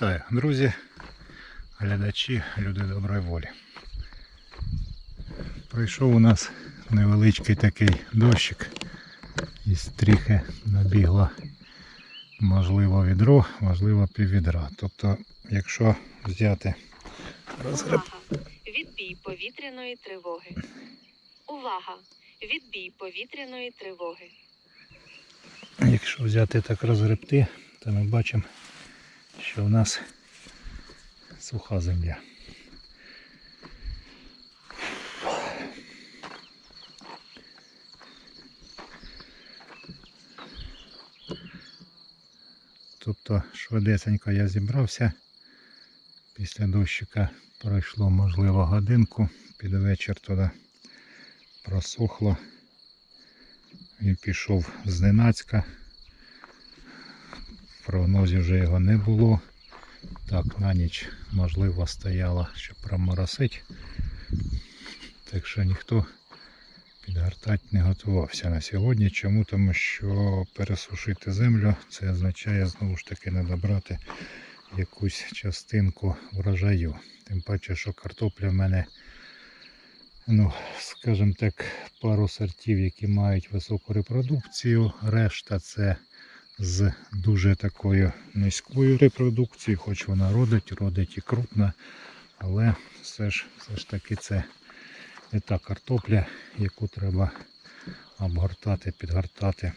Вітаю, друзі, глядачі, люди доброї волі. Прийшов у нас невеличкий такий дощик. І стріхи набігло, можливо, відро, можливо, піввідра. Тобто, якщо взяти розгреб, Увага! Відбій повітряної тривоги. Увага! Відбій повітряної тривоги. якщо взяти так розгребти, то ми бачимо, що в нас суха земля. Тобто швидесенько я зібрався. Після дощика пройшло, можливо, годинку. Під вечір туди просохло. Він пішов зненацька. В прогнозі вже його не було. Так, на ніч можливо стояло, щоб проморосить. Так що ніхто підгортати не готувався на сьогодні. Чому? Тому що пересушити землю це означає знову ж таки не добрати якусь частинку врожаю. Тим паче, що картопля в мене, ну, скажімо так, пару сортів, які мають високу репродукцію. Решта це з дуже такою низькою репродукцією, хоч вона родить, родить і крупна, але все ж, все ж таки це не та картопля, яку треба обгортати, підгортати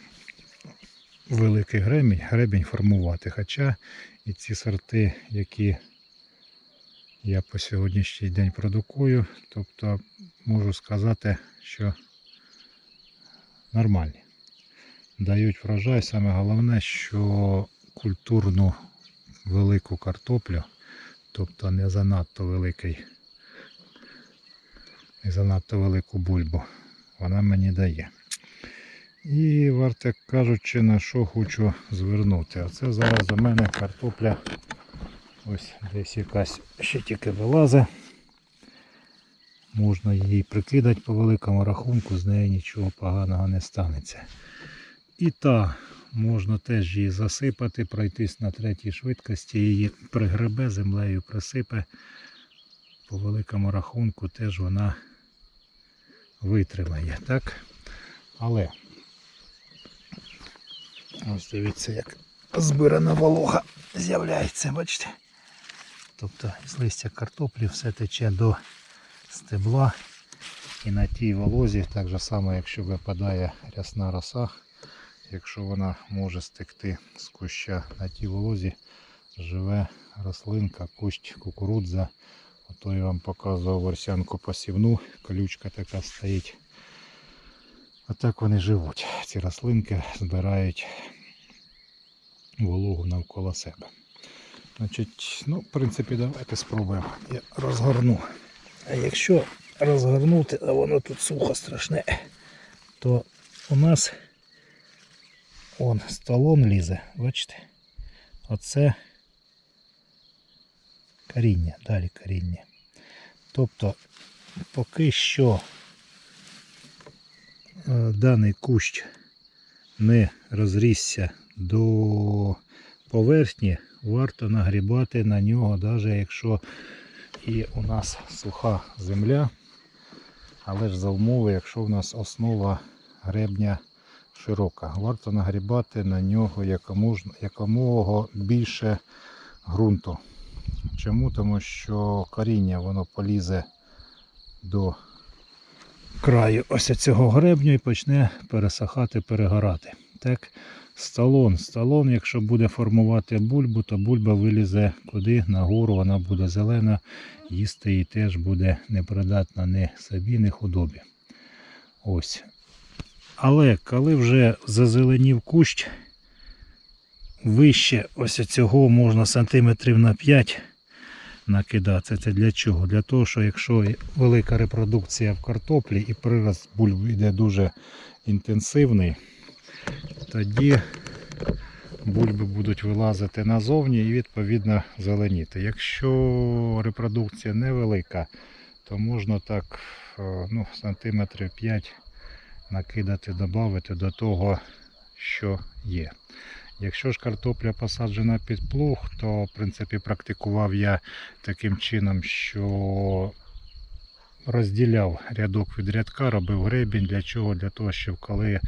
великий гребінь, гребінь формувати. Хоча і ці сорти, які я по сьогоднішній день продукую, тобто можу сказати, що нормальні. Дають врожай. Саме головне, що культурну велику картоплю, тобто не занадто великий, не занадто велику бульбу, вона мені дає. І варто кажучи, на що хочу звернути. Оце зараз у мене картопля. Ось десь якась ще тільки вилазить. Можна її прикидати по великому рахунку, з неї нічого поганого не станеться. І та можна теж її засипати, пройтись на третій швидкості, її пригребе, землею присипе. По великому рахунку теж вона витримає. так? Але ось дивіться, як збирана волога з'являється, бачите? Тобто з листя картоплі все тече до стебла. І на тій волозі, так же само, якщо випадає рясна роса, якщо вона може стекти з куща на тій волозі, живе рослинка, кущ кукурудза. Ото я вам показував ворсянку посівну, колючка така стоїть. Отак вони живуть. Ці рослинки збирають вологу навколо себе. Значить, ну, в принципі, давайте спробуємо. Я розгорну. А якщо розгорнути, а воно тут сухо страшне, то у нас он столон лізе, бачите? Оце коріння, далі коріння. Тобто поки що е, даний кущ не розрісся до поверхні, варто нагрібати на нього, навіть якщо і у нас суха земля, але ж за умови, якщо в нас основа гребня широка, варто нагрібати на нього якомога, більше ґрунту. Чому? Тому що коріння воно полізе до краю ось цього гребню і почне пересихати, перегорати. Так, сталон. Сталон, якщо буде формувати бульбу, то бульба вилізе куди нагору, вона буде зелена, їсти її теж буде непридатна ні собі, ні худобі. Ось. Але коли вже зазеленів кущ, вище ось цього можна сантиметрів на 5 накидати. Це для чого? Для того, що якщо велика репродукція в картоплі і прирост бульб йде дуже інтенсивний, тоді бульби будуть вилазити назовні і відповідно зеленіти. Якщо репродукція невелика, то можна так е, ну, сантиметрів 5 накидати, додати до того, що є. Якщо ж картопля посаджена під плуг, то в принципі практикував я таким чином, що розділяв рядок від рядка, робив гребінь. Для чого? Для того, щоб коли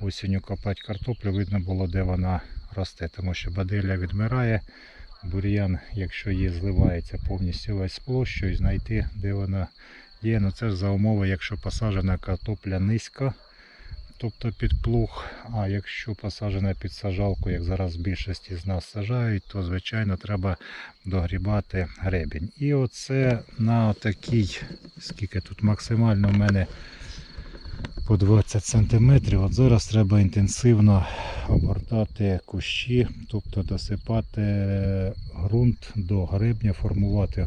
осінню копати картоплю, видно було, де вона росте, тому що баделя відмирає. Бур'ян, якщо є, зливається повністю весь з площу і знайти, де вона є. Ну це ж за умови, якщо посаджена картопля низько, тобто під плуг. А якщо посаджена під сажалку, як зараз більшості з нас сажають, то звичайно треба догрібати гребінь. І оце на такій, скільки тут максимально в мене по 20 см. От зараз треба інтенсивно обгортати кущі, тобто досипати ґрунт до гребня, формувати е,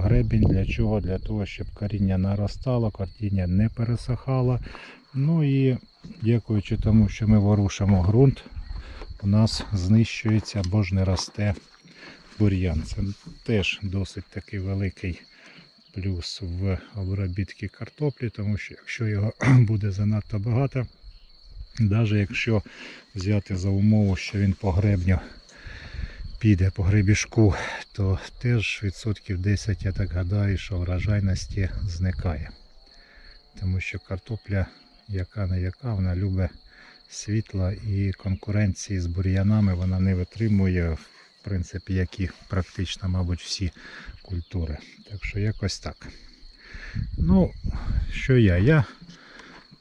гребінь. Для чого? Для того, щоб коріння наростало, коріння не пересихало. Ну і дякуючи тому, що ми ворушимо ґрунт, у нас знищується або ж не росте бур'ян. Це теж досить такий великий плюс в обробітки картоплі, тому що якщо його буде занадто багато, навіть якщо взяти за умову, що він по гребню піде по гребішку, то теж відсотків 10, я так гадаю, що врожайності зникає. Тому що картопля, яка не яка, вона любить світла і конкуренції з бур'янами вона не витримує, принципі, як і практично, мабуть, всі культури. Так що якось так. Ну, що я? Я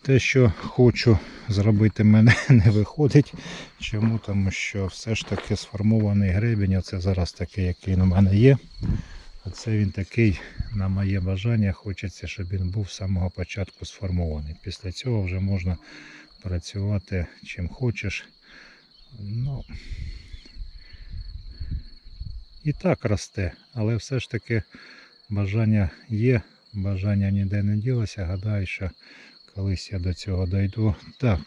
те, що хочу зробити, мене не виходить. Чому? Тому що все ж таки сформований гребінь, оце зараз такий, який у мене є. Оце він такий, на моє бажання, хочеться, щоб він був з самого початку сформований. Після цього вже можна працювати чим хочеш. Ну, і так росте, але все ж таки бажання є, бажання ніде не ділося. Гадаю, що колись я до цього дойду. Так,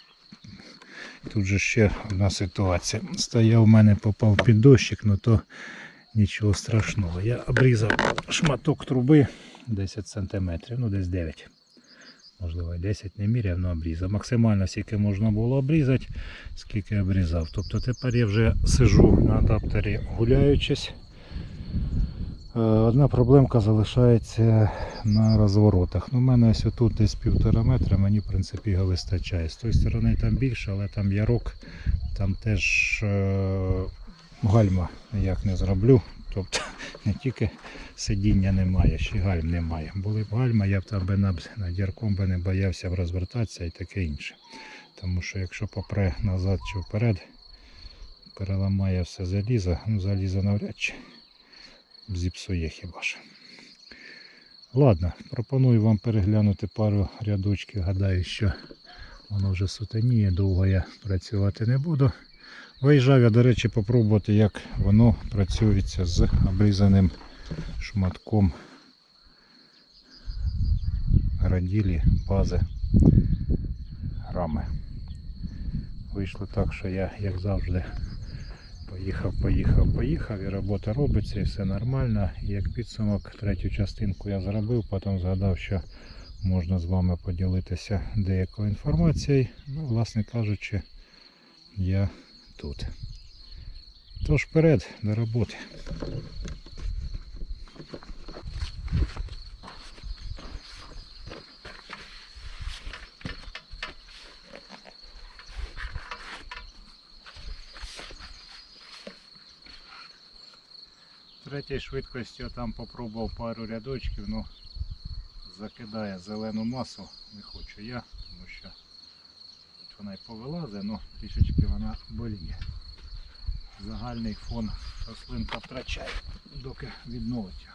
тут же ще одна ситуація. Стояв у мене, попав під дощик, ну то нічого страшного. Я обрізав шматок труби 10 см, ну десь 9 Можливо, 10 не міряв, але обрізав. Максимально скільки можна було обрізати, скільки обрізав. Тобто тепер я вже сижу на адаптері гуляючись. Е, Одна проблемка залишається на розворотах. Ну, у мене ось тут десь півтора метра, мені в принципі його вистачає. З тої сторони там більше, але там ярок, там теж е, гальма ніяк не зроблю. Тобто не тільки сидіння немає, ще гальм немає. Були б гальма, я б там би над ярком би не боявся б розвертатися і таке інше. Тому що якщо попре назад чи вперед, переламає все залізо, ну залізо навряд чи зіпсує хіба що. Ладно, пропоную вам переглянути пару рядочків. Гадаю, що воно вже сутеніє, довго я працювати не буду. Виїжджав я, до речі, попробувати, як воно працюється з обрізаним шматком граділі, бази рами. Вийшло так, що я, як завжди, Поїхав, поїхав, поїхав, і робота робиться, і все нормально. І як підсумок, третю частинку я зробив, потім згадав, що можна з вами поділитися деякою інформацією. Ну, власне кажучи, я тут. Тож вперед до роботи. Третій швидкості я там попробував пару рядочків, але закидає зелену масу, не хочу я, тому що вона й повилазить, але трішечки вона боліє. Загальний фон рослинка втрачає, доки відновить.